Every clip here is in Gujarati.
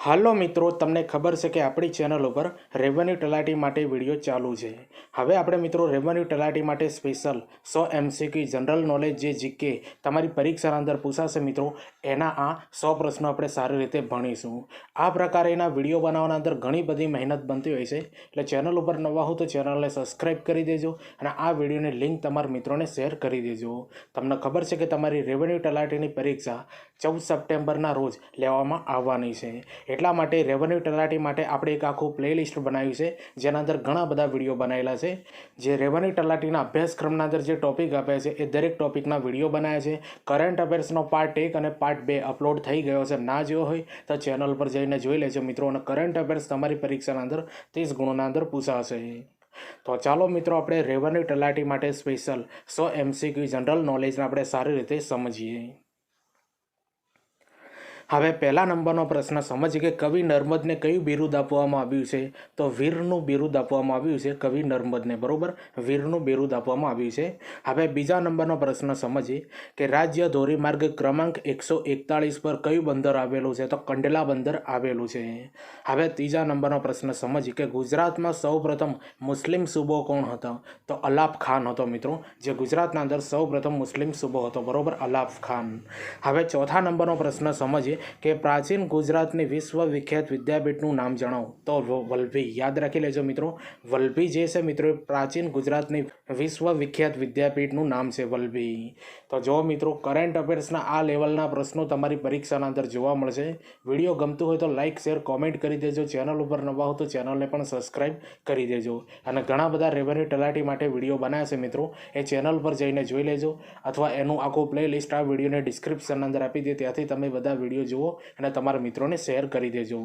હાલો મિત્રો, તમને ખબર છે કે આપણી ચેનલ ઉપર રેવન્યુ તલાટી માટે વીડિયો ચાલુ છે. હવે આપણે મિત્રો રેવન્યુ તલાટી માટે સ્પેશિયલ સો એમસીક્યુ જનરલ નોલેજ જે જીકે તમારી પરીક્ષાના અંદર પૂછાશે મિત્રો, એના આ સો પ્રશ્નો આપણે સારી રીતે ભણીશું. આ પ્રકારે એના વીડિયો બનાવવાના અંદર ઘણી બધી મહેનત બનતી હોય છે. એટલે ચેનલ ઉપર નવા હો તો ચેનલને સબસ્ક્રાઈબ કરી દેજો અને આ વિડીયોની લિંક તમારા મિત્રોને શેર કરી દેજો. તમને ખબર છે કે તમારી રેવન્યુ તલાટીની પરીક્ષા ચૌદ સપ્ટેમ્બરના રોજ લેવામાં આવવાની છે. એટલા માટે રેવન્યુ તલાટી માટે આપણે એક આખું પ્લેલિસ્ટ બનાવ્યું છે, જેના અંદર ઘણા બધા વીડિયો બનાવેલા છે. જે રેવન્યુ તલાટીના અભ્યાસક્રમના અંદર જે ટોપિક આપ્યા છે, એ દરેક ટોપિકના વીડિયો બનાવ્યા છે. કરંટ અફેર્સનો પાર્ટ એક અને પાર્ટ બે અપલોડ થઈ ગયો છે. ના જોયો હોય તો ચેનલ પર જઈને જોઈ લેજો મિત્રો. અને કરંટ અફેર્સ તમારી પરીક્ષાના અંદર ત્રીસ ગુણોના અંદર પૂછાશે. તો ચાલો મિત્રો, આપણે રેવન્યુ તલાટી માટે સ્પેશિયલ સો એમસીક્યુ જનરલ નોલેજને આપણે સારી રીતે સમજીએ. હવે પહેલા નંબરનો પ્રશ્ન સમજીએ કે કવિ નર્મદને કયું બિરુદ આપવામાં આવ્યું છે? તો વીરનું બિરુદ આપવામાં આવ્યું છે કવિ નર્મદને, બરોબર? વીરનું બિરુદ આપવામાં આવ્યું છે. હવે બીજા નંબરનો પ્રશ્ન સમજીએ કે રાજ્ય ધોરીમાર્ગ ક્રમાંક એકસો એકતાળીસ પર કયું બંદર આવેલું છે? તો કંડલા બંદર આવેલું છે. હવે ત્રીજા નંબરનો પ્રશ્ન સમજીએ કે ગુજરાતમાં સૌપ્રથમ મુસ્લિમ સૂબો કોણ હતો? તો અલાફ ખાન હતો મિત્રો, જે ગુજરાતના અંદર સૌપ્રથમ મુસ્લિમ સૂબો હતો, બરોબર? અલાફ ખાન. હવે ચોથા નંબરનો પ્રશ્ન સમજીએ કે પ્રાચીન ગુજરાતની વિશ્વ વિખ્યાત વિદ્યાપીઠનું નામ જણાવો. તો વલભી, યાદ રાખી લેજો મિત્રો. વલભી જે છે મિત્રો પ્રાચીન ગુજરાતની વિશ્વ વિખ્યાત વિદ્યાપીઠનું નામ છે વલભી. તો જો મિત્રો કરંટ અફેર્સના આ લેવલના પ્રશ્નો તમારી પરીક્ષાના અંદર જોવા મળશે. વીડિયો ગમતું હોય તો લાઇક શેર કોમેન્ટ કરી દેજો. ચેનલ ઉપર નવા હો તો ચેનલને પણ સબસ્ક્રાઇબ કરી દેજો. અને ઘણા બધા રેવન્યુ તલાટી માટે વીડિયો બનાવ્યા છે મિત્રો. એ ચેનલ પર જઈને જોઈ લેજો. અથવા એનું આખું પ્લેલિસ્ટ આ વિડીયોને ડિસ્ક્રિપ્શન અંદર આપી દે. ત્યાંથી તમે બધા વીડિયો જુઓ અને તમારા મિત્રોને શેર કરી દેજો.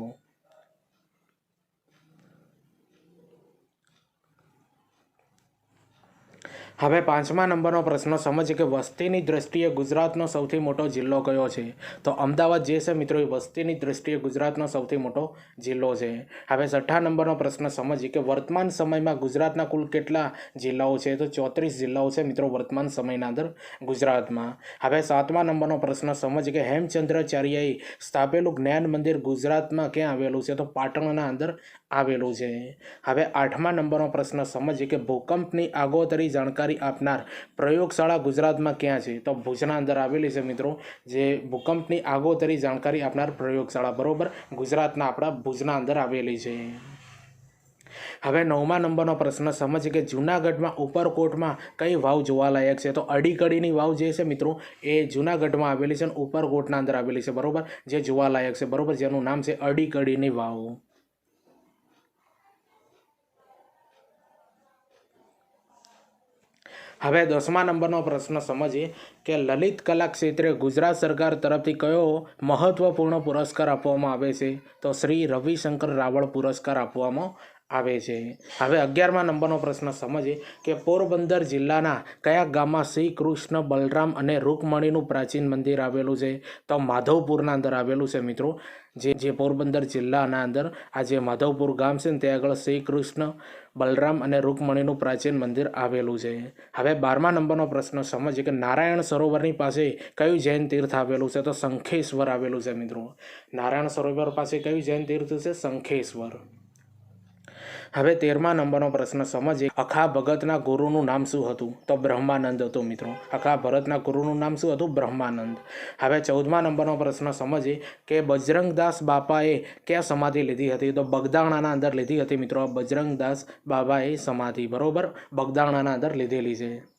હવે પાંચમા નંબરનો પ્રશ્ન સમજીએ કે વસ્તીની દ્રષ્ટિએ ગુજરાતનો સૌથી મોટો જિલ્લો કયો છે? તો અમદાવાદ જે છે મિત્રો, એ વસ્તીની દ્રષ્ટિએ ગુજરાતનો સૌથી મોટો જિલ્લો છે. હવે છઠ્ઠા નંબરનો પ્રશ્ન સમજીએ કે વર્તમાન સમયમાં ગુજરાતના કુલ કેટલા જિલ્લાઓ છે? તો ચોત્રીસ જિલ્લાઓ છે મિત્રો વર્તમાન સમયના અંદર ગુજરાતમાં. હવે સાતમા નંબરનો પ્રશ્ન સમજીએ કે હેમચંદ્રાચાર્યએ સ્થાપેલું જ્ઞાન મંદિર ગુજરાતમાં ક્યાં આવેલું છે? તો પાટણના અંદર આવેલું છે. હવે આઠમા નંબરનો પ્રશ્ન સમજીએ કે ભૂકંપની આગોતરી જાણકારી આપનાર પ્રયોગશાળા ગુજરાતમાં ક્યાં છે? તો ભુજના અંદર આવેલી છે મિત્રો, જે ભૂકંપની આગોતરી જાણકારી આપનાર પ્રયોગશાળા. બરોબર? ગુજરાતના આપણા ભુજના અંદર આવેલી છે. હવે નવમા નંબરનો પ્રશ્ન, સમજ કે જૂનાગઢમાં ઉપરકોટમાં કઈ વાવ જોવાલાયક છે? તો અડીકડીની વાવ જે છે મિત્રો, એ જૂનાગઢમાં આવેલી છે ઉપરકોટના અંદર આવેલી છે. બરોબર? જે જોવાલાયક છે. બરોબર? જેનું નામ છે અડીકડીની વાવ. હવે દસમા નંબરનો પ્રશ્ન સમજીએ કે લલિત કલા ક્ષેત્રે ગુજરાત સરકાર તરફથી કયો મહત્વપૂર્ણ પુરસ્કાર આપવામાં આવે છે? તો શ્રી રવિશંકર રાવળ પુરસ્કાર આપવામાં આવે છે. હવે અગિયારમા નંબરનો પ્રશ્ન સમજીએ કે પોરબંદર જિલ્લાના કયા ગામમાં શ્રી કૃષ્ણ બલરામ અને રૂકમણીનું પ્રાચીન મંદિર આવેલું છે? તો માધવપુરના અંદર આવેલું છે મિત્રો. જે જે પોરબંદર જિલ્લાના અંદર આ જે માધવપુર ગામ છે ને, ત્યાં આગળ શ્રી કૃષ્ણ બલરામ અને રૂકમણીનું પ્રાચીન મંદિર આવેલું છે. હવે બારમા નંબરનો પ્રશ્ન સમજીએ કે નારાયણ સરોવરની પાસે કયું જૈન તીર્થ આવેલું છે? તો શંખેશ્વર આવેલું છે મિત્રો. નારાયણ સરોવર પાસે કયું જૈન તીર્થ છે? શંખેશ્વર. હવે તેરમા નંબરનો પ્રશ્ન સમજીએ. અખા ભગતના ગુરુનું નામ શું હતું? તો બ્રહ્માનંદ હતું મિત્રો. અખા ભરતના ગુરુનું નામ શું હતું? બ્રહ્માનંદ. હવે ચૌદમા નંબરનો પ્રશ્ન સમજીએ કે બજરંગદાસ બાપાએ ક્યાં સમાધિ લીધી હતી? તો બગદાણાના અંદર લીધી હતી મિત્રો. બજરંગદાસ બાબાએ સમાધિ. બરોબર? બગદાણાના અંદર લીધેલી છે.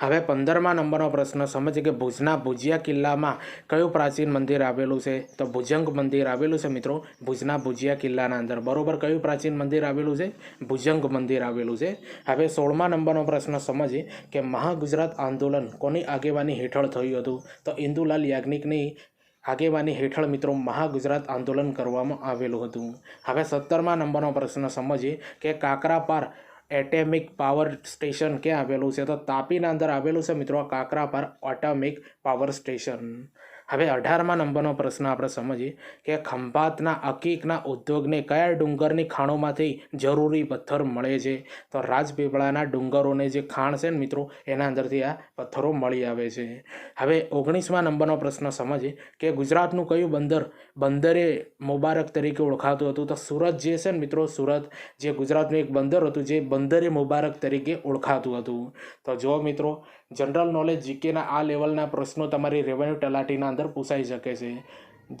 હવે પંદરમા નંબરનો પ્રશ્ન સમજીએ કે ભુજના ભુજિયા કિલ્લામાં કયું પ્રાચીન મંદિર આવેલું છે? તો ભુજંગ મંદિર આવેલું છે મિત્રો. ભુજના ભુજિયા કિલ્લાના અંદર. બરોબર કયું પ્રાચીન મંદિર આવેલું છે? ભુજંગ મંદિર આવેલું છે. હવે સોળમા નંબરનો પ્રશ્ન સમજીએ કે મહાગુજરાત આંદોલન કોની આગેવાની હેઠળ થયું હતું? તો ઇન્દુલાલ યાજ્ઞિકની આગેવાની હેઠળ મિત્રો મહાગુજરાત આંદોલન કરવામાં આવેલું હતું. હવે સત્તરમા નંબરનો પ્રશ્ન સમજીએ કે કાકરાપાર એટેમિક પાવર સ્ટેશન ક્યાં આવેલું છે? તો તાપીના અંદર આવેલું છે મિત્રો કાકરાપાર એટોમિક પાવર સ્ટેશન. હવે અઢારમા નંબરનો પ્રશ્ન આપણે સમજીએ કે ખંભાતના અકીકના ઉદ્યોગને કયા ડુંગરની ખાણોમાંથી જરૂરી પથ્થર મળે છે? તો રાજપીપળાના ડુંગરોને જે ખાણ છે ને મિત્રો, એના અંદરથી આ પથ્થરો મળી આવે છે. હવે ઓગણીસમા નંબરનો પ્રશ્ન સમજીએ કે ગુજરાતનું કયું બંદર બંદરે મુબારક તરીકે ઓળખાતું હતું. તો સુરત જે છે ને મિત્રો, સુરત જે ગુજરાતનું એક બંદર હતું, જે બંદરે મુબારક તરીકે ઓળખાતું હતું. તો જો મિત્રો, જનરલ નોલેજ જીકેના આ લેવલના પ્રશ્નો તમારી રેવન્યુ તલાટીના અંદર પૂછાઈ શકે છે.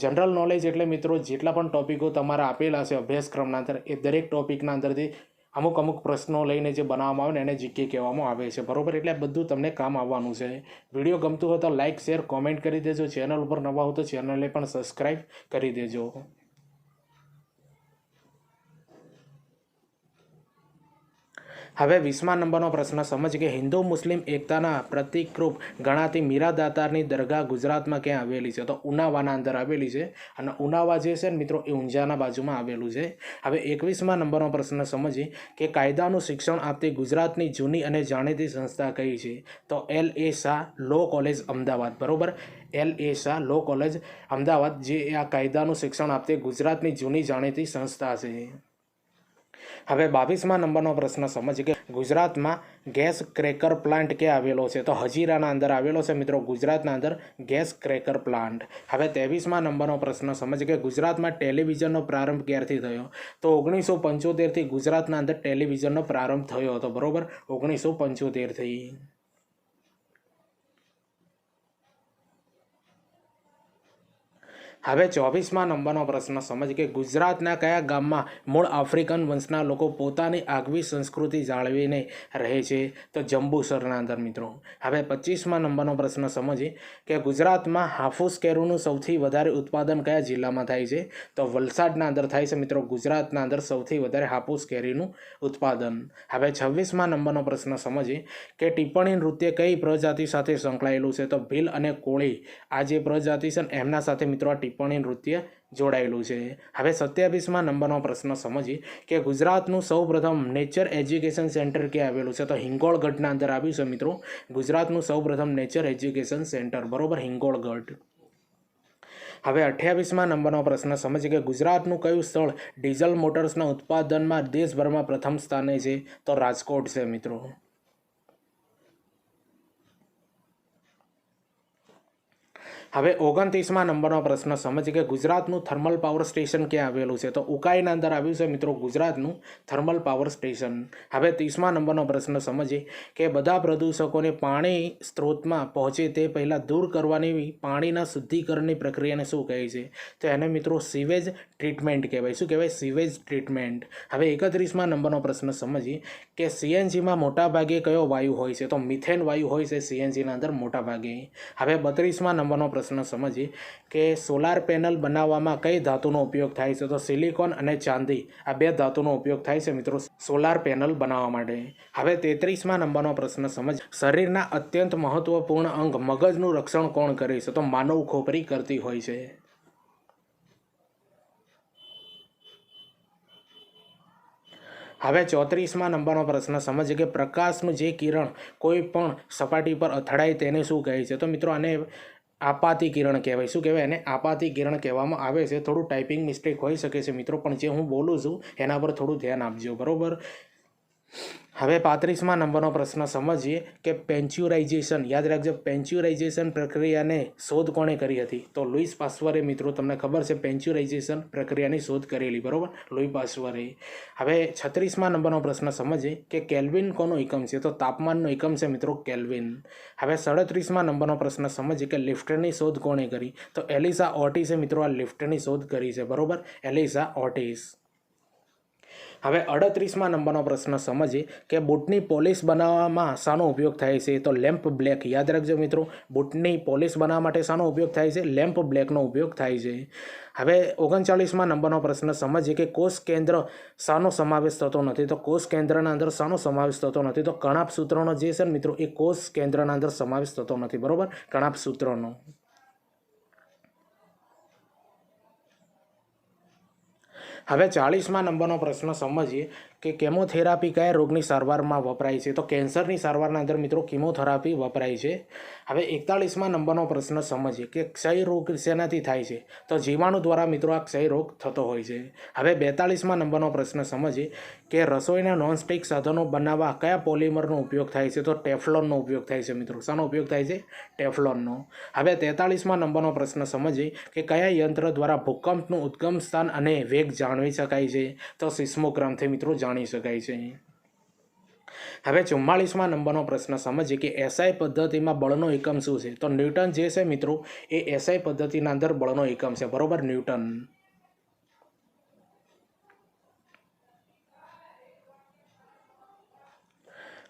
જનરલ નોલેજ એટલે મિત્રો, જેટલા પણ ટૉપિકો તમારા આપેલા છે અભ્યાસક્રમના અંદર, એ દરેક ટોપિકના અંદરથી અમુક અમુક પ્રશ્નો લઈને જે બનાવવામાં આવે ને એને જીકે કહેવામાં આવે છે. બરોબર? એટલે બધું તમને કામ આવવાનું છે. વીડિયો ગમતું હોય તો લાઇક શેર, કોમેન્ટ કરી દેજો. ચેનલ ઉપર નવા હો તો ચેનલને પણ સબસ્ક્રાઈબ કરી દેજો. હવે વીસમા નંબરનો પ્રશ્ન, સમજ કે હિન્દુ, મુસ્લિમ એકતાના પ્રતિકરૂપ ગણાતી મીરા દાતારની દરગાહ ગુજરાતમાં ક્યાં આવેલી છે? તો ઉનાવાના અંદર આવેલી છે અને ઉનાવા જે છે ને મિત્રો, એ ઊંઝાના બાજુમાં આવેલું છે. હવે એકવીસમા નંબરનો પ્રશ્ન, સમજીએ કે કાયદાનું શિક્ષણ આપતી ગુજરાતની જૂની અને જાણીતી સંસ્થા કઈ છે? તો L. A. Shah law college, Ahmedabad. બરાબર? L. A. Shah law college, Ahmedabad, જે આ કાયદાનું શિક્ષણ આપતી ગુજરાતની જૂની જાણીતી સંસ્થા છે. હવે બાવીસમા નંબરનો પ્રશ્ન સમજ કે ગુજરાતમાં ગેસ ક્રેકર પ્લાન્ટ કે આવેલો છે? તો હજીરાના અંદર આવેલો છે મિત્રો, ગુજરાતના અંદર ગેસ ક્રેકર પ્લાન્ટ. હવે ત્રેવીસમા નંબરનો પ્રશ્ન સમજ કે ગુજરાતમાં ટેલિવિઝનનો પ્રારંભ ક્યારથી થયો? તો ઓગણીસો પંચોતેરથી ગુજરાતના અંદર ટેલિવિઝનનો પ્રારંભ થયો હતો, બરોબર? ઓગણીસો પંચોતેરથી. હવે ચોવીસમાં નંબરનો પ્રશ્ન. સમજ કે ગુજરાતના કયા ગામમાં મૂળ આફ્રિકન વંશના લોકો પોતાની આગવી સંસ્કૃતિ જાળવીને રહે છે? તો જંબુસરના અંદર મિત્રો. હવે પચીસમાં નંબરનો પ્રશ્ન. સમજીએ કે ગુજરાતમાં હાફૂસ કેરીનું સૌથી વધારે ઉત્પાદન કયા જિલ્લામાં થાય છે? તો વલસાડના અંદર થાય છે મિત્રો. ગુજરાતના અંદર સૌથી વધારે હાફૂસ કેરીનું ઉત્પાદન. હવે છવ્વીસમાં નંબરનો પ્રશ્ન. સમજીએ કે ટિપ્પણી નૃત્ય કઈ પ્રજાતિ સાથે સંકળાયેલું છે? તો ભીલ અને કોળી. આ જે પ્રજાતિ છે એમના સાથે મિત્રો આ ટિપ્પણી નૃત્ય જોડાયેલું છે. હવે સત્યાવીસમાં નંબરનો પ્રશ્ન સમજીએ કે ગુજરાતનું સૌપ્રથમ નેચર એજ્યુકેશન સેન્ટર ક્યાં આવેલું છે? તો હિંગોળગઢના અંદર આવ્યું છે મિત્રો. ગુજરાતનું સૌપ્રથમ નેચર એજ્યુકેશન સેન્ટર. બરોબર? હિંગોળગઢ હવે અઠ્યાવીસમાં નંબરનો પ્રશ્ન સમજીએ કે ગુજરાતનું કયું સ્થળ ડીઝલ મોટર્સના ઉત્પાદનમાં દેશભરમાં પ્રથમ સ્થાને છે? તો રાજકોટ છે મિત્રો. હવે ઓગણત્રીસમાં નંબરનો પ્રશ્ન સમજીએ કે ગુજરાતનું થર્મલ પાવર સ્ટેશન ક્યાં આવેલું છે? તો ઉકાઈના અંદર આવ્યું છે મિત્રો ગુજરાતનું થર્મલ પાવર સ્ટેશન. હવે ત્રીસમાં નંબરનો પ્રશ્ન સમજીએ કે બધા પ્રદૂષકોને પાણી સ્ત્રોતમાં પહોંચે તે પહેલાં દૂર કરવાની પાણીના શુદ્ધિકરણની પ્રક્રિયાને શું કહે છે? તો એને મિત્રો સીવેજ ટ્રીટમેન્ટ કહેવાય. શું કહેવાય? સીવેજ ટ્રીટમેન્ટ હવે એકત્રીસમાં નંબરનો પ્રશ્ન સમજીએ કે સીએનજીમાં મોટાભાગે કયો વાયુ હોય છે? તો મિથેન વાયુ હોય છે સીએનજીના અંદર મોટાભાગે. હવે બત્રીસમાં નંબરનો પ્રશ્ન સમજીએ કે સોલાર પેનલ બનાવવામાં કઈ ધાતુનો ઉપયોગ થાય છે? તો સિલિકોન અને ચાંદી, આ બે ધાતુનો ઉપયોગ થાય છે મિત્રો સોલાર પેનલ બનાવવા માટે. હવે તેત્રીસમાં નંબરનો પ્રશ્ન સમજ શરીરના અત્યંત મહત્વપૂર્ણ અંગ મગજનું રક્ષણ કોણ કરે છે? તો માનવ ખોપરી કરતી હોય છે. હવે ચોત્રીસમાં નંબરનો પ્રશ્ન, સમજીએ કે પ્રકાશનું જે કિરણ કોઈ પણ સપાટી પર અથડાય તેને શું કહે છે? તો મિત્રો, આને આપાતી કિરણ કહેવાય. શું કહેવાય? એને આપાતી કિરણ કહેવામાં આવે છે. થોડું ટાઈપિંગ મિસ્ટેક હોઈ શકે છે મિત્રો, પણ જે હું બોલું છું, એના પર થોડું ધ્યાન આપજો. બરાબર? હવે પાંત્રીસમાં નંબરનો પ્રશ્ન સમજીએ કે પેન્ચ્યુરાઇઝેશન, યાદ રાખજો, પેન્ચ્યુરાઇઝેશન પ્રક્રિયાને શોધ કોણે કરી હતી? તો લુઈસ પાસવરે, મિત્રો, તમને ખબર છે, પેન્ચ્યુરાઇઝેશન પ્રક્રિયાની શોધ કરેલી, બરાબર? Louis Pasteur. હવે છત્રીસમાં નંબરનો પ્રશ્ન સમજીએ કે કેલ્વિન કોનો એકમ છે? તો તાપમાનનો એકમ છે, મિત્રો, કેલ્વિન. હવે સડત્રીસમાં નંબરનો પ્રશ્ન સમજીએ કે લિફ્ટની શોધ કોણે કરી? તો એલિસા ઓટીસે મિત્રો, આ લિફ્ટની શોધ કરી છે, બરાબર? એલિસા ઓર્ટિસ. હવે અડત્રીસમાં નંબરનો પ્રશ્ન સમજીએ કે બૂટની પોલિશ બનાવવામાં શાનો ઉપયોગ થાય છે? તો લેમ્પ બ્લેક યાદ રાખજો મિત્રો. બૂટની પોલિશ બનાવવા માટે શાનો ઉપયોગ થાય છે? લેમ્પ બ્લેકનો ઉપયોગ થાય છે. હવે ઓગણચાળીસમાં નંબરનો પ્રશ્ન સમજીએ કે કોષ કેન્દ્ર શાનો સમાવેશ થતો નથી. તો કોષ કેન્દ્રના અંદર શાનો સમાવેશ થતો નથી. તો કણાપ સૂત્રનો જે છે મિત્રો, એ કોષ કેન્દ્રના અંદર સમાવેશ થતો નથી. બરાબર? કણાપ સૂત્રનો. હવે ચાળીસમાં નંબરનો પ્રશ્ન સમજીએ. કે કેમોથેરાપી કયા રોગની સારવારમાં વપરાય છે? તો કેન્સરની સારવારના અંદર મિત્રો કિમોથેરાપી વપરાય છે. હવે એકતાળીસમાં નંબરનો પ્રશ્ન સમજીએ કે ક્ષય રોગ શેનાથી થાય છે? તો જીવાણુ દ્વારા મિત્રો આ ક્ષય રોગ થતો હોય છે. હવે બેતાળીસમાં નંબરનો પ્રશ્ન સમજીએ કે રસોઈના નોનસ્ટિક સાધનો બનાવવા કયા પોલિમરનો ઉપયોગ થાય છે? તો ટેફલોનનો ઉપયોગ થાય છે મિત્રો. શાનો ઉપયોગ થાય છે? ટેફલોનનો. હવે તેતાળીસમાં નંબરનો પ્રશ્ન સમજીએ કે કયા યંત્ર દ્વારા ભૂકંપનું ઉદ્ગમ સ્થાન અને વેગ જાણવી શકાય છે? તો સિસ્મોગ્રામથી મિત્રો જાણી શકાય છે. હવે ચુમ્માળીસમાં નંબરનો પ્રશ્ન, સમજીએ કે એસઆઈ પદ્ધતિમાં બળનો એકમ શું છે? તો ન્યૂટન જે છે મિત્રો, એ એસઆઈ પદ્ધતિના અંદર બળનો એકમ છે. બરોબર, ન્યૂટન.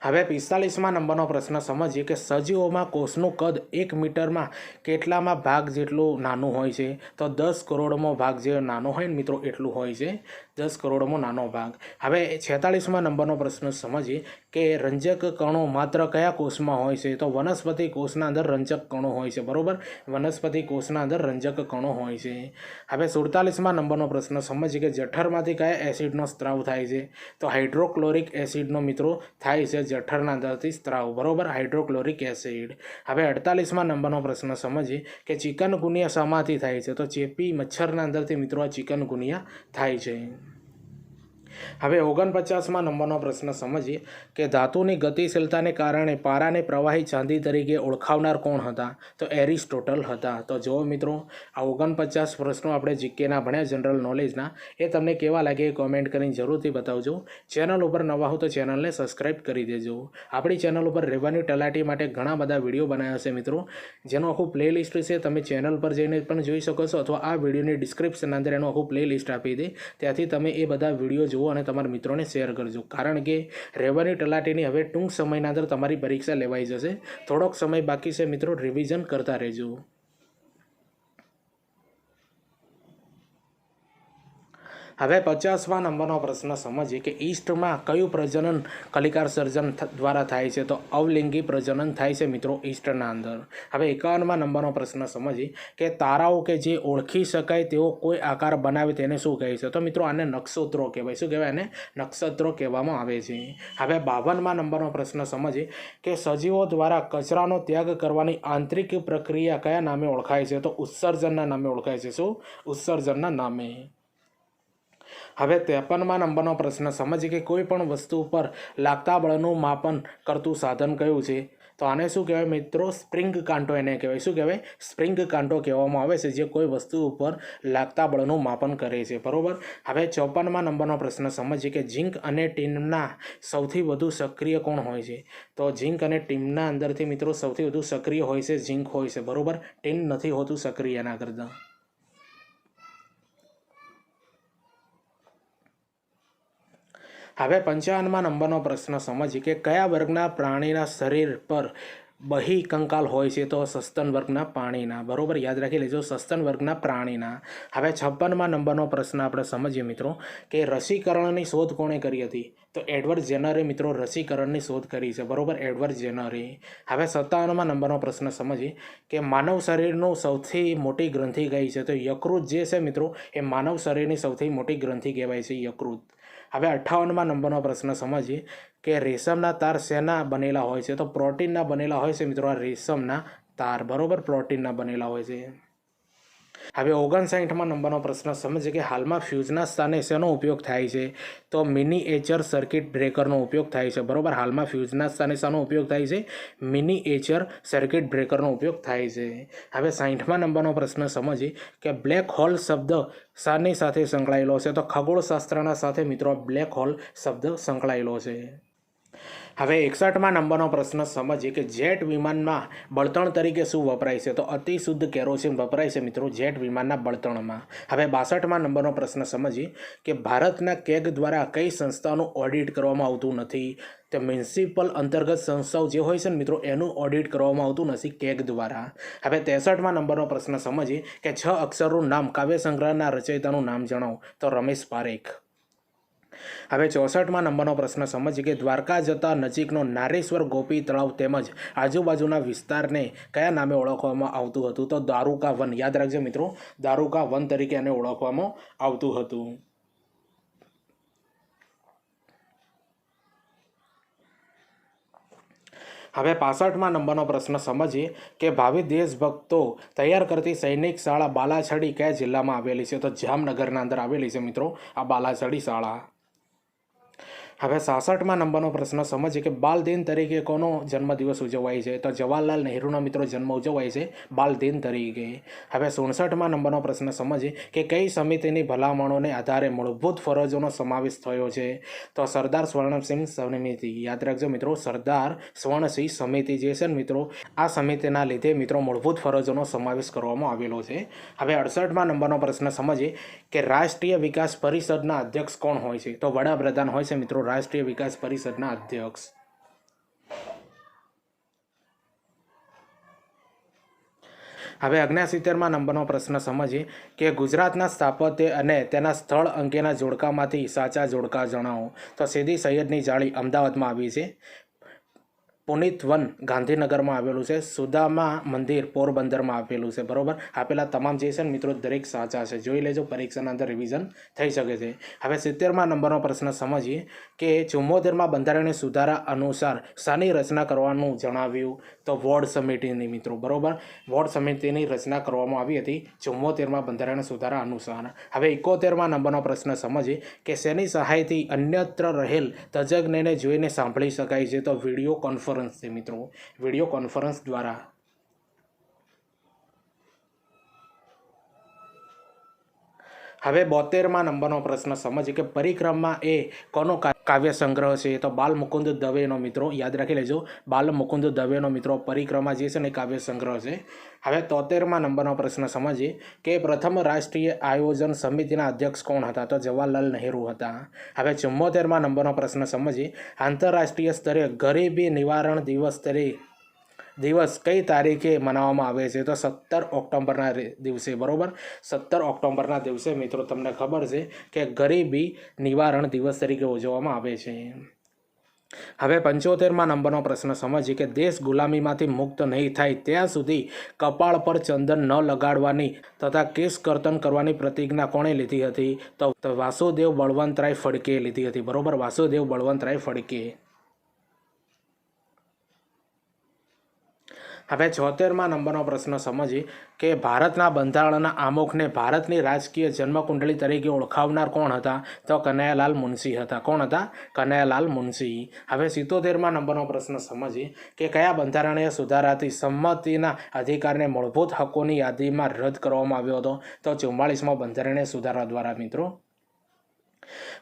હવે પિસ્તાલીસમાં નંબરનો પ્રશ્ન, સમજીએ કે સજીવોમાં કોષનું કદ એક મીટરમાં કેટલામાં ભાગ જેટલું નાનું હોય છે? તો દસ કરોડમો ભાગ જે નાનો હોય ને મિત્રો, એટલું હોય છે. દસ કરોડમો નાનો ભાગ. હવે છેતાળીસમાં નંબરનો પ્રશ્ન સમજીએ કે રંજક કણો માત્ર કયા કોષમાં હોય છે? તો વનસ્પતિ કોષના અંદર રંજક કણો હોય છે, બરોબર? વનસ્પતિ કોષના અંદર રંજક કણો હોય છે. હવે સુડતાલીસમાં નંબરનો પ્રશ્ન સમજીએ કે જઠરમાંથી કયા એસિડનો સ્ત્રાવ થાય છે? તો હાઇડ્રોક્લોરિક એસિડનો મિત્રો થાય છે જઠરના અંદરથી સ્ત્રાવ, બરોબર? Hydrochloric acid. હવે અડતાલીસમાં નંબરનો પ્રશ્ન સમજીએ કે ચિકનગુનિયા શામાંથી થાય છે? તો ચેપી મચ્છરના અંદરથી મિત્રો આ ચિકનગુનિયા થાય છે. હવે ઓગણપચાસમાં નંબરનો પ્રશ્ન સમજીએ કે ધાતુની ગતિશીલતાને કારણે પારાને પ્રવાહી ચાંદી તરીકે ઓળખાવનાર કોણ હતા? તો એરિસ્ટોટલ હતા. તો જુઓ મિત્રો, આ ઓગણપચાસ પ્રશ્નો આપણે જીકેના ભણ્યા જનરલ નોલેજના. એ તમને કેવા લાગે એ કોમેન્ટ કરીને જરૂરથી બતાવજો. ચેનલ ઉપર નવા હો તો ચેનલને સબસ્ક્રાઈબ કરી દેજો. આપણી ચેનલ ઉપર રેવન્યુ તલાટી માટે ઘણા બધા વીડિયો બનાવ્યા છે મિત્રો. જેનું આખું પ્લેલિસ્ટ છે, તમે ચેનલ પર જઈને પણ જોઈ શકો છો અથવા આ વિડીયોની ડિસ્ક્રિપ્શન અંદર એનું આખું પ્લેલિસ્ટ આપી દે. ત્યાંથી તમે એ બધા વીડિયો જુઓ અને તમારા મિત્રોને શેર કરજો. કારણ કે રેવન્યુ તલાટીની હવે ટૂંક સમયના અંદર તમારી પરીક્ષા લેવાઈ જશે. થોડોક સમય બાકી છે મિત્રો રિવિઝન કરતા રહેજો. હવે પચાસમાં નંબરનો પ્રશ્ન સમજીએ કે ઈસ્ટમાં કયું પ્રજનન કલિકાર સર્જન દ્વારા થાય છે? તો અવલિંગી પ્રજનન થાય છે મિત્રો ઈસ્ટના અંદર. હવે એકાવનમાં નંબરનો પ્રશ્ન સમજીએ કે તારાઓ કે જે ઓળખી શકાય તેવો કોઈ આકાર બનાવે તેને શું કહે છે? તો મિત્રો આને નક્ષત્રો કહેવાય. શું કહેવાય? આને નક્ષત્રો કહેવામાં આવે છે. હવે બાવનમાં નંબરનો પ્રશ્ન સમજીએ કે સજીવો દ્વારા કચરાનો ત્યાગ કરવાની આંતરિક પ્રક્રિયા કયા નામે ઓળખાય છે? તો ઉત્સર્જનના નામે ઓળખાય છે. શું? ઉત્સર્જનના નામે. હવે ત્રેપનમાં નંબરનો પ્રશ્ન સમજીએ કે કોઈ પણ વસ્તુ ઉપર લાગતા બળનું માપન કરતું સાધન કયું છે? તો આને શું કહેવાય મિત્રો? સ્પ્રિંગ કાંટો એને કહેવાય. શું કહેવાય? સ્પ્રિંગ કાંટો કહેવામાં આવે છે જે કોઈ વસ્તુ ઉપર લાગતા બળનું માપન કરે છે. બરાબર? હવે ચોપનમાં નંબરનો પ્રશ્ન સમજીએ કે ઝીંક અને ટીમના સૌથી વધુ સક્રિય કોણ હોય છે? તો ઝીંક અને ટીમના અંદરથી મિત્રો સૌથી વધુ સક્રિય હોય છે ઝીંક હોય છે. બરોબર? ટીમ નથી હોતું સક્રિય એના કરતાં. હવે પંચાવનમાં નંબરનો પ્રશ્ન સમજીએ કે કયા વર્ગના પ્રાણીના શરીર પર બહી કંકાલ હોય છે? તો સસ્તન વર્ગના પાણીના. બરોબર, યાદ રાખી લેજો, સસ્તન વર્ગના પ્રાણીના. હવે છપ્પનમાં નંબરનો પ્રશ્ન આપણે સમજીએ મિત્રો કે રસીકરણની શોધ કોણે કરી હતી? તો એડવર્ડ જેનરે મિત્રો રસીકરણની શોધ કરી છે. બરોબર, એડવર્ડ જેનરે. હવે સત્તાવનમાં નંબરનો પ્રશ્ન સમજીએ કે માનવ શરીરનું સૌથી મોટી ગ્રંથિ કઈ છે? તો યકૃત જે છે મિત્રો, એ માનવ શરીરની સૌથી મોટી ગ્રંથિ કહેવાય છે યકૃત. હવે અઠ્ઠાવનમાં નંબરનો પ્રશ્ન સમજીએ કે રેશમના તાર શેના બનેલા હોય છે? તો પ્રોટીનના બનેલા હોય છે મિત્રો, આ રેશમના તાર. બરાબર? પ્રોટીનના બનેલા હોય છે. હવે ઓગણસાઠમાં નંબરનો પ્રશ્ન સમજીએ કે હાલમાં ફ્યુઝના સ્થાને શેનો ઉપયોગ થાય છે? તો મિનીએચર સર્કિટ બ્રેકરનો ઉપયોગ થાય છે. બરાબર? હાલમાં ફ્યુઝના સ્થાને શાનો ઉપયોગ થાય છે? મિનીએચર સર્કિટ બ્રેકરનો ઉપયોગ થાય છે. હવે સાઠમાં નંબરનો પ્રશ્ન સમજીએ કે બ્લેક હોલ શબ્દ શાની સાથે સંકળાયેલો છે. તો ખગોળશાસ્ત્રના સાથે મિત્રો બ્લેક હોલ શબ્દ સંકળાયેલો છે. હવે એકસઠમાં નંબરનો પ્રશ્ન સમજીએ કે જેટ વિમાનમાં બળતણ તરીકે શું વપરાય છે? તો અતિ શુદ્ધ કેરોસીન વપરાય છે મિત્રો જેટ વિમાનના બળતણમાં. હવે બાસઠમાં નંબરનો પ્રશ્ન સમજીએ કે ભારતના કેગ દ્વારા કઈ સંસ્થાનું ઓડિટ કરવામાં આવતું નથી? તે મ્યુનિસિપલ અંતર્ગત સંસ્થાઓ જે હોય છે ને મિત્રો, એનું ઓડિટ કરવામાં આવતું નથી કેગ દ્વારા. હવે ત્રેસઠમાં નંબરનો પ્રશ્ન સમજીએ કે છ અક્ષરનું નામ કાવ્ય સંગ્રહના રચયિતાનું નામ જણાવો. તો રમેશ પારેખ. હવે ચોસઠમાં નંબરનો પ્રશ્ન સમજીએ કે દ્વારકા જતા નજીકનો નારેશ્વર ગોપી તળાવ તેમજ આજુબાજુના વિસ્તારને કયા નામે ઓળખવામાં આવતું હતું? તો દારૂકા વન. યાદ રાખજો મિત્રો, દારૂકા વન તરીકે એને ઓળખવામાં આવતું હતું. હવે પાસઠમાં નંબરનો પ્રશ્ન સમજીએ કે ભાવિ દેશભક્તો તૈયાર કરતી સૈનિક શાળા બાલાછડી કયા જિલ્લામાં આવેલી છે? તો જામનગરના અંદર આવેલી છે મિત્રો, આ બાલાછડી શાળા. હવે સાસઠમાં નંબરનો પ્રશ્ન સમજીએ કે બાલ દિન તરીકે કોનો જન્મદિવસ ઉજવાય છે? તો જવાહરલાલ નહેરુનો મિત્રો જન્મ ઉજવાય છે બાલ દિન તરીકે. હવે સુડસઠમાં નંબરનો પ્રશ્ન સમજીએ કે કઈ સમિતિની ભલામણોને આધારે મૂળભૂત ફરજોનો સમાવેશ થયો છે? તો સરદાર સ્વર્ણસિંહ સમિતિ. યાદ રાખજો મિત્રો, સરદાર સ્વર્ણસિંહ સમિતિ જે છે ને મિત્રો, આ સમિતિના લીધે મિત્રો મૂળભૂત ફરજોનો સમાવેશ કરવામાં આવેલો છે. હવે અડસઠમાં નંબરનો પ્રશ્ન સમજીએ કે રાષ્ટ્રીય વિકાસ પરિષદના અધ્યક્ષ કોણ હોય છે? તો વડાપ્રધાન હોય છે મિત્રો રાષ્ટ્રીય વિકાસ પરિષદના અધ્યક્ષ. હવે અગ્નિસિત્તેરમાં નંબરનો પ્રશ્ન સમજીએ કે ગુજરાતના સ્થાપત્ય અને તેના સ્થળ અંગેના જોડકામાંથી સાચા જોડકા જણાવો. તો સીધી સૈયદની જાળી અમદાવાદમાં આવી છે. પુનિત વન ગાંધીનગરમાં આવેલું છે. સુદામા મંદિર પોરબંદરમાં આવેલું છે. બરોબર? આપેલા તમામ જે છે મિત્રો, દરેક સાચા છે. જોઈ લેજો, પરીક્ષાના અંદર રિવિઝન થઈ શકે છે. હવે સિત્તેરમાં નંબરનો પ્રશ્ન સમજીએ કે ચુમ્મોતેરમાં બંધારણીય સુધારા અનુસાર શાની રચના કરવાનું જણાવ્યું તો વોર્ડ સમિતિની મિત્રો, બરોબર? વોર્ડ સમિતિની રચના કરવામાં આવી હતી ચુમ્મોતેરમાં બંધારણીય સુધારા અનુસાર. હવે એકોતેરમાં નંબરનો પ્રશ્ન સમજીએ કે શેની સહાયથી અન્યત્ર રહેલ તજજ્ઞને જોઈને સાંભળી શકાય છે તો વીડિયો કોન્ફરન્સ છે મિત્રો. વીડિયો કોન્ફરન્સ દ્વારા. હવે બોતેરમાં નંબરનો પ્રશ્ન સમજીએ કે પરિક્રમા એ કોનો કા- કાવ્ય સંગ્રહ છે તો બાલ મુકુંદ દવેનો મિત્રો, યાદ રાખી લેજો, બાલ મુકુંદ દવેનો મિત્રો પરિક્રમા જે છે ને કાવ્ય સંગ્રહ છે. હવે તોતેરમાં નંબરનો પ્રશ્ન સમજીએ કે પ્રથમ રાષ્ટ્રીય આયોજન સમિતિના અધ્યક્ષ કોણ હતા? તો જવાહરલાલ નહેરુ હતા. હવે ચુમ્મોતેરમાં નંબરનો પ્રશ્ન સમજીએ. આંતરરાષ્ટ્રીય સ્તરે ગરીબી નિવારણ દિવસ તરીકે દિવસ કઈ તારીખે મનાવવામાં આવે છે? તો સત્તર ઓક્ટોબરના દિવસે, બરોબર? સત્તર ઓક્ટોબરના દિવસે મિત્રો તમને ખબર છે કે ગરીબી નિવારણ દિવસ તરીકે ઉજવવામાં આવે છે. હવે પંચોતેરમાં નંબરનો પ્રશ્ન સમજીએ કે દેશ ગુલામીમાંથી મુક્ત નહીં થાય ત્યાં સુધી કપાળ પર ચંદન ન લગાડવાની તથા કેસ કર્તન કરવાની પ્રતિજ્ઞા કોણે લીધી હતી? તો વાસુદેવ બળવંતરાય ફડકે લીધી હતી, બરોબર? વાસુદેવ બળવંતરાય ફડકે. હવે છોતેરમાં નંબરનો પ્રશ્ન સમજીએ કે ભારતના બંધારણના આમુખને ભારતની રાજકીય જન્મકુંડળી તરીકે ઓળખાવનાર કોણ હતા? તો કનૈયાલાલ મુનશી હતા. કોણ હતા? કનૈયાલાલ મુનશી. હવે સિત્તોતેરમાં નંબરનો પ્રશ્ન સમજીએ કે કયા બંધારણીય સુધારાથી સંમતિના અધિકારને મૂળભૂત હકોની યાદીમાં રદ કરવામાં આવ્યો હતો? તો ચુમ્માળીસમાં બંધારણીય સુધારા દ્વારા મિત્રો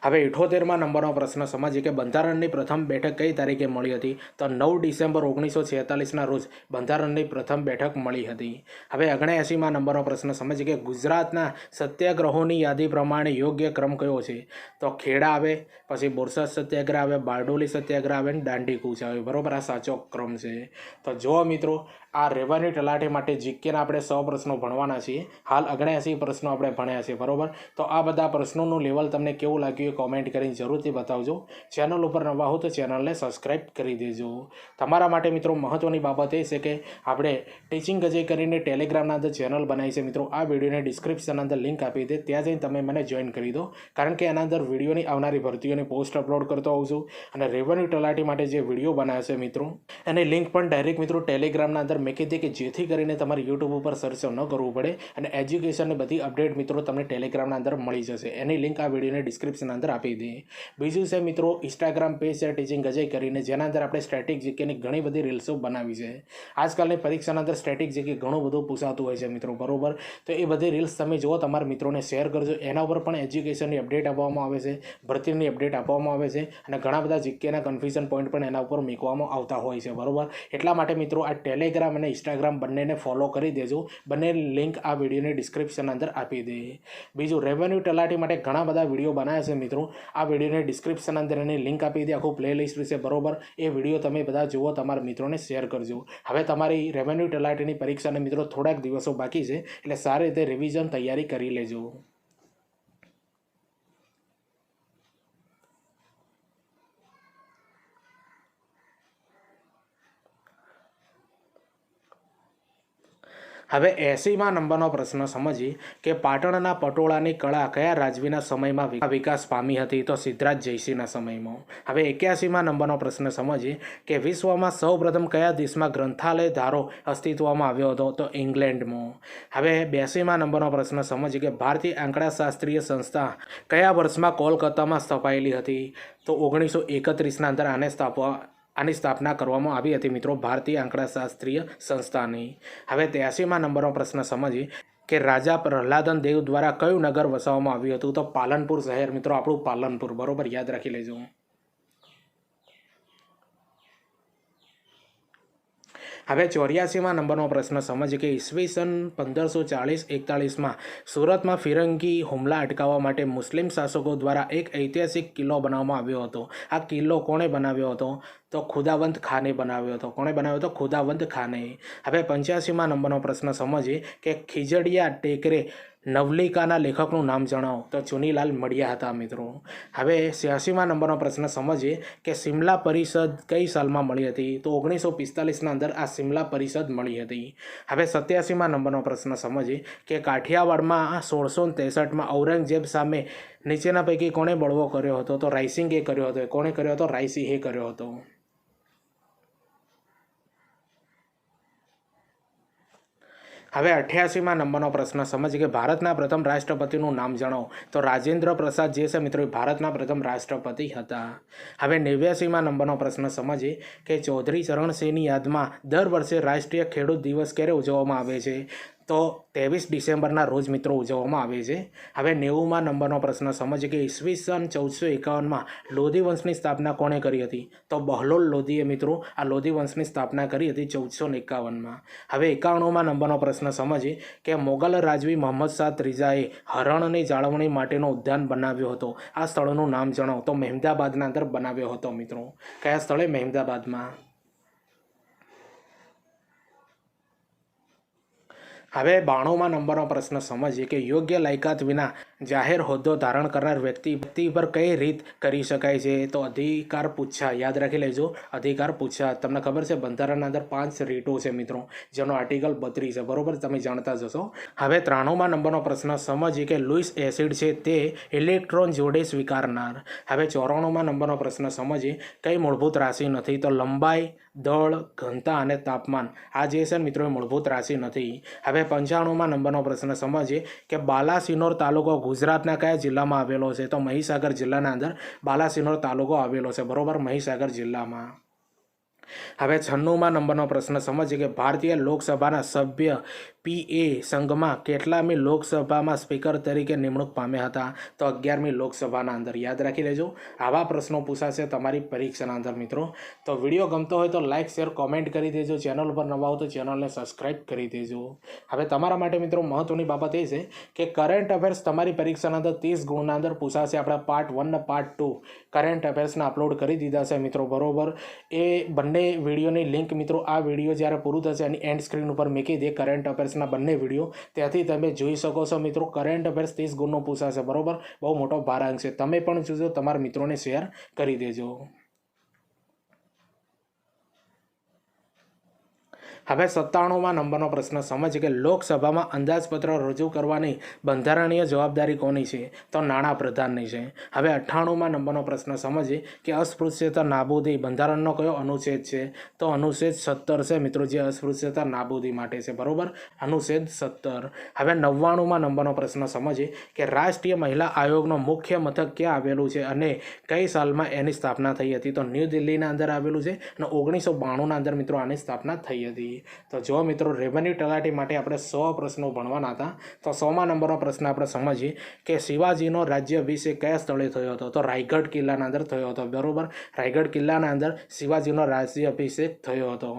હવે ઇઠોતેરમાં નંબરનો પ્રશ્ન સમજીએ કે બંધારણની પ્રથમ બેઠક કઈ તારીખે મળી હતી? તો નવ ડિસેમ્બર ઓગણીસો છેતાલીસના રોજ બંધારણની પ્રથમ બેઠક મળી હતી. હવે ઓગણએંસીમાં નંબરનો પ્રશ્ન સમજીએ કે ગુજરાતના સત્યાગ્રહોની યાદી પ્રમાણે યોગ્ય ક્રમ કયો છે? તો ખેડા આવે, પછી બોરસદ સત્યાગ્રહ આવે, બારડોલી સત્યાગ્રહ આવે અને દાંડી કૂચ આવે. બરોબર, આ સાચો ક્રમ છે. તો જો મિત્રો આ રેવન્યુ તલાટી માટે જીકેના આપણે સો પ્રશ્નો ભણવાના છીએ. હાલ અગણ્યાસી પ્રશ્નો આપણે ભણ્યા છે બરોબર? તો આ બધા પ્રશ્નોનું લેવલ તમને કેવું લાગ્યું એ કોમેન્ટ કરીને જરૂરથી બતાવજો. ચેનલ ઉપર નવા હો તો ચેનલને સબસ્ક્રાઈબ કરી દેજો. તમારા માટે મિત્રો મહત્ત્વની બાબત એ છે કે આપણે ટીચિંગ ગજે કરીને ટેલિગ્રામના અંદર ચેનલ બનાવી છે મિત્રો, આ વિડીયોને ડિસ્ક્રિપ્શન અંદર લિંક આપી દે, ત્યાં જઈને તમે મને જોઈન કરી દો. કારણ કે એના અંદર વિડીયોની આવનારી ભરતીઓની પોસ્ટ અપલોડ કરતો હોઉં છું અને રેવન્યુ તલાટી માટે જે વીડિયો બનાવ્યો છે મિત્રો, એની લિંક પણ ડાયરેક્ટ મિત્રો ટેલિગ્રામના અંદર મેકી કીધી કે જેથી કરીને તમારે યુટ્યુબ ઉપર સર્ચ ન કરવું પડે અને એજ્યુકેશનની બધી અપડેટ મિત્રો તમને ટેલિગ્રામના અંદર મળી જશે. એની લિંક આ વિડીયોની ડિસ્ક્રિપ્શન અંદર આપી દે બીજું છે મિત્રો ઇન્સ્ટાગ્રામ પેજ છે ટીચિંગ અજય કરીને, જેના અંદર આપણે સ્ટેટિક જીકેની ઘણી બધી રીલ્સો બનાવી છે. આજકાલની પરીક્ષાના અંદર સ્ટેટિક જીકે ઘણું બધું પૂછાતું હોય છે મિત્રો, બરોબર? તો એ બધી રીલ્સ તમે જુઓ, તમારા મિત્રોને શેર કરજો. એના ઉપર પણ એજ્યુકેશનની અપડેટ આપવામાં આવે છે, ભરતીની અપડેટ આપવામાં આવે છે અને ઘણા બધા જીકેના કન્ફ્યુઝન પોઈન્ટ પણ એના ઉપર મૂકવામાં આવતા હોય છે, બરોબર? એટલા માટે મિત્રો, આ ટેલિગ્રામ અને ઇન્સ્ટાગ્રામ બંનેને ફોલો કરી દેજો. બંને લિંક આ વિડીયોની ડિસ્ક્રિપ્શન અંદર આપી દે. બીજું રેવન્યુ તલાટી માટે ઘણા બધા વીડિયો બનાવ્યા છે મિત્રો. આ વિડીયોની ડિસ્ક્રિપ્શન અંદર એની લિંક આપી દે, આખું પ્લેલિસ્ટ છે બરોબર. એ વીડિયો તમે બધા જુઓ, તમારા મિત્રોને શેર કરજો. હવે તમારી રેવન્યુ તલાટીની પરીક્ષાને મિત્રો થોડાક દિવસો બાકી છે, એટલે સારી રીતે રિવિઝન તૈયારી કરી લેજો. હવે એસીમાં નંબરનો પ્રશ્ન સમજીએ કે પાટણના પટોળાની કળા કયા રાજવીના સમયમાં વિકાસ પામી હતી? તો સિદ્ધરાજ જયસિંહના સમયમાં. હવે એક્યાસીમાં નંબરનો પ્રશ્ન સમજીએ કે વિશ્વમાં સૌપ્રથમ કયા દેશમાં ગ્રંથાલય ધારો અસ્તિત્વમાં આવ્યો હતો? તો ઇંગ્લેન્ડમાં. હવે બેસીમાં નંબરનો પ્રશ્ન સમજીએ કે ભારતીય આંકડાશાસ્ત્રીય સંસ્થા કયા વર્ષમાં કોલકાતામાં સ્થપાયેલી હતી? તો ઓગણીસો એકત્રીસના અંદર આને સ્થાપવા આની સ્થાપના કરવામાં આવી હતી. મિત્રો, ભારતીય આંકડાશાસ્ત્રીય સંસ્થાની. હવે ત્યાસીમાં નંબરનો પ્રશ્ન સમજીએ કે રાજા પ્રહલાદન દેવ દ્વારા કયું નગર વસાવવામાં આવ્યું હતું? તો પાલનપુર શહેર. મિત્રો, આપણું પાલનપુર. બરોબર? યાદ રાખી લેજો. હવે ચોર્યાસીમાં નંબરનો પ્રશ્ન સમજીએ કે ઈસવીસન પંદરસો ચાળીસ એકતાળીસમાં સુરતમાં ફિરંગી હુમલા અટકાવવા માટે મુસ્લિમ શાસકો દ્વારા એક ઐતિહાસિક કિલ્લો બનાવવામાં આવ્યો હતો. આ કિલ્લો કોણે બનાવ્યો હતો? તો ખુદાવંત ખાને બનાવ્યો હતો. કોણે બનાવ્યો હતો? ખુદાવંત ખાને. હવે પંચ્યાસીમાં નંબરનો પ્રશ્ન સમજીએ કે ખીજડીયા ટેકરે નવલિકાના લેખકનું નામ જણાવો. તો ચુનીલાલ મળ્યા હતા મિત્રો. હવે છ્યાસીમાં નંબરનો પ્રશ્ન સમજીએ કે સિમલા પરિષદ કઈ સાલમાં મળી હતી? તો ઓગણીસો પિસ્તાલીસના અંદર આ સિમલા પરિષદ મળી હતી. હવે સત્યાસીમાં નંબરનો પ્રશ્ન સમજીએ કે કાઠિયાવાડમાં સોળસો ત્રેસઠમાં ઔરંગઝેબ સામે નીચેના પૈકી કોણે બળવો કર્યો હતો? તો રાયસિંગે કર્યો હતો. કોણે કર્યો હતો? રાયસિંહે કર્યો હતો. હવે અઠ્યાસીમાં નંબરનો પ્રશ્ન. સમજીએ કે ભારતના પ્રથમ રાષ્ટ્રપતિનું નામ જણાવો. તો રાજેન્દ્ર પ્રસાદ જે છે મિત્રો ભારતના પ્રથમ રાષ્ટ્રપતિ હતા. હવે નેવ્યાસીમાં નંબરનો પ્રશ્ન. સમજીએ કે ચૌધરી ચરણસિંહની યાદમાં દર વર્ષે રાષ્ટ્રીય ખેડૂત દિવસ ક્યારે ઉજવવામાં આવે છે? તો ત્રેવીસ ડિસેમ્બરના રોજ મિત્રો ઉજવવામાં આવે છે. હવે નેવુંમાં નંબરનો પ્રશ્ન સમજીએ કે ઈસવીસન ચૌદસો એકાવનમાં લોધી વંશની સ્થાપના કોણે કરી હતી? તો બહલોલ લોધીએ મિત્રો આ લોધી વંશની સ્થાપના કરી હતી ચૌદસો ને એકાવનમાં. હવે એકાણુંમાં નંબરનો પ્રશ્ન સમજીએ કે મોગલ રાજવી મોહમ્મદ શાહ ત્રીજાએ હરણની જાળવણી માટેનો ઉદ્યાન બનાવ્યો હતો. આ સ્થળનું નામ જણાવો. તો મહેમદાબાદના અંદર બનાવ્યો હતો મિત્રો. કયા સ્થળે મહેમદાબાદમાં? હવે બાણુંમાં નંબરનો પ્રશ્ન સમજીએ કે યોગ્ય લાયકાત વિના જાહેર હોદ્દો ધારણ કરનાર વ્યક્તિ વ્યક્તિ પર કઈ રીત કરી શકાય છે? તો અધિકાર પૂછા, યાદ રાખી લેજો. અધિકાર પૂછા. તમને ખબર છે, બંધારણના અંદર પાંચ રીટો છે મિત્રો, જેનો આર્ટિકલ બત્રીસ છે. બરાબર? તમે જાણતા જશો હવે ત્રાણુંમાં નંબરનો પ્રશ્ન સમજીએ કે લુઈસ એસિડ છે તે ઇલેક્ટ્રોન જોડે સ્વીકારનાર. હવે ચોરાણુંમાં નંબરનો પ્રશ્ન સમજીએ કઈ મૂળભૂત રાશિ નથી? તો લંબાઈ, દળ, ઘનતા અને તાપમાન. આ જે છે મિત્રો મૂળભૂત રાશિ નથી. હવે પંચાણુંમાં નંબરનો પ્રશ્ન સમજીએ કે બાલાસિનોર તાલુકો ગુજરાતના કયા જિલ્લામાં આવેલો છે? તો મહીસાગર જિલ્લાના અંદર બાલાસિનોર તાલુકો આવેલો છે. બરોબર? મહીસાગર જિલ્લામાં. હવે છન્નુંમાં નંબરનો પ્રશ્ન. સમજીએ કે ભારતીય લોકસભાના સભ્ય પી એ સંઘમાં કેટલામી લોકસભામાં સ્પીકર તરીકે નિમણૂક પામ્યા હતા. તો અગિયારમી લોકસભાના અંદર યાદ રાખી લેજો. આવા પ્રશ્નો પૂછાશે તમારી પરીક્ષાના અંદર, મિત્રો. તો વીડિયો ગમતો હોય તો લાઇક શેર, કોમેન્ટ કરી દેજો. ચેનલ ઉપર નવા હો તો ચેનલને સબસ્ક્રાઇબ કરી દેજો. હવે તમારા માટે, મિત્રો મહત્ત્વની બાબત એ છે કે કરંટ અફેર્સ તમારી પરીક્ષાના અંદર ત્રીસ ગુણના અંદર પૂછાશે. આપણા પાર્ટ વન ને પાર્ટ ટુ કરંટ અફેર્સને અપલોડ કરી દીધા છે, મિત્રો. બરોબર? એ બંને વિડીયોની લિંક મિત્રો, આ વીડિયો જ્યારે પૂરું થશે, એની એન્ડ સ્ક્રીન ઉપર મૂકી દે. કરંટ અફેર્સના બંને વીડિયો ત્યાંથી તમે જોઈ શકો છો. મિત્રો કરંટ અફેર્સ ત્રીસ ગુણનો પૂછાશે, બરાબર? બહુ મોટો ભારાંક છે. તમે પણ જોજો, તમારા મિત્રોને શેર કરી દેજો. હવે સત્તાણુંમાં નંબરનો પ્રશ્ન, સમજ કે લોકસભામાં અંદાજપત્ર રજૂ કરવાની બંધારણીય જવાબદારી કોની છે? તો નાણાં પ્રધાનની છે. હવે અઠ્ઠાણુંમાં નંબરનો પ્રશ્ન સમજીએ કે અસ્પૃશ્યતા નાબૂદી બંધારણનો કયો અનુચ્છેદ છે? તો અનુચ્છેદ સત્તર છે મિત્રો, જે અસ્પૃશ્યતા નાબૂદી માટે છે, બરાબર? અનુચ્છેદ સત્તર. હવે નવ્વાણુંમાં નંબરનો પ્રશ્ન સમજીએ કે રાષ્ટ્રીય મહિલા આયોગનો મુખ્ય મથક ક્યાં આવેલું છે અને કઈ સાલમાં એની સ્થાપના થઈ હતી? તો ન્યૂ દિલ્હીના અંદર આવેલું છે અને ઓગણીસો બાણુંના અંદર મિત્રો આની સ્થાપના થઈ હતી. તો જો મિત્રો રેવન્યુ તલાટી માટે આપણે સો પ્રશ્નો ભણવાના હતા. તો સોમાં નંબરનો પ્રશ્ન આપણે સમજીએ કે શિવાજીનો રાજ્ય અભિષેક કયા સ્થળે થયો હતો? તો રાયગઢ કિલ્લાના અંદર થયો હતો, બરોબર? રાયગઢ કિલ્લાના અંદર શિવાજીનો રાજ્ય અભિષેક થયો હતો.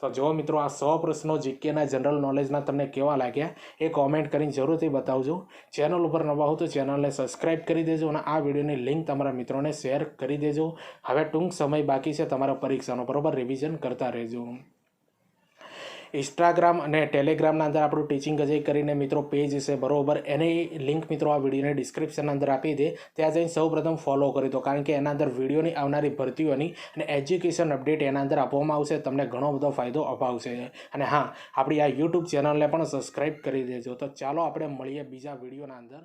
તો જો મિત્રો, આ સો પ્રશ્નો જીકેના જનરલ નોલેજના તમને કેવા લાગ્યા એ કોમેન્ટ કરીને જરૂરથી બતાવજો. ચેનલ ઉપર નવા હો તો ચેનલને સબસ્ક્રાઇબ કરી દેજો અને આ વિડીયોની લિંક તમારા મિત્રોને શેર કરી દેજો. હવે ટૂંક સમય બાકી છે, તમારા પરીક્ષાનો, બરોબર? રિવિઝન કરતા રહેજો. ઇન્સ્ટાગ્રામ અને ટેલિગ્રામના અંદર આપણું ટીચિંગ અજય કરીને મિત્રો પેજ છે, બરોબર? એની લિંક મિત્રો આ વિડીયોની ડિસ્ક્રિપ્શનના અંદર આપી દે. ત્યાં જઈને સૌ પ્રથમ ફોલો કરી દો, કારણ કે એના અંદર વિડીયોની આવનારી ભરતીઓની અને એજ્યુકેશન અપડેટ એના અંદર આપવામાં આવશે. તમને ઘણો બધો ફાયદો અપાવશે. અને હા, આપણી આ યુટ્યુબ ચેનલને પણ સબસ્ક્રાઈબ કરી દેજો. તો ચાલો આપણે મળીએ બીજા વિડીયોના અંદર.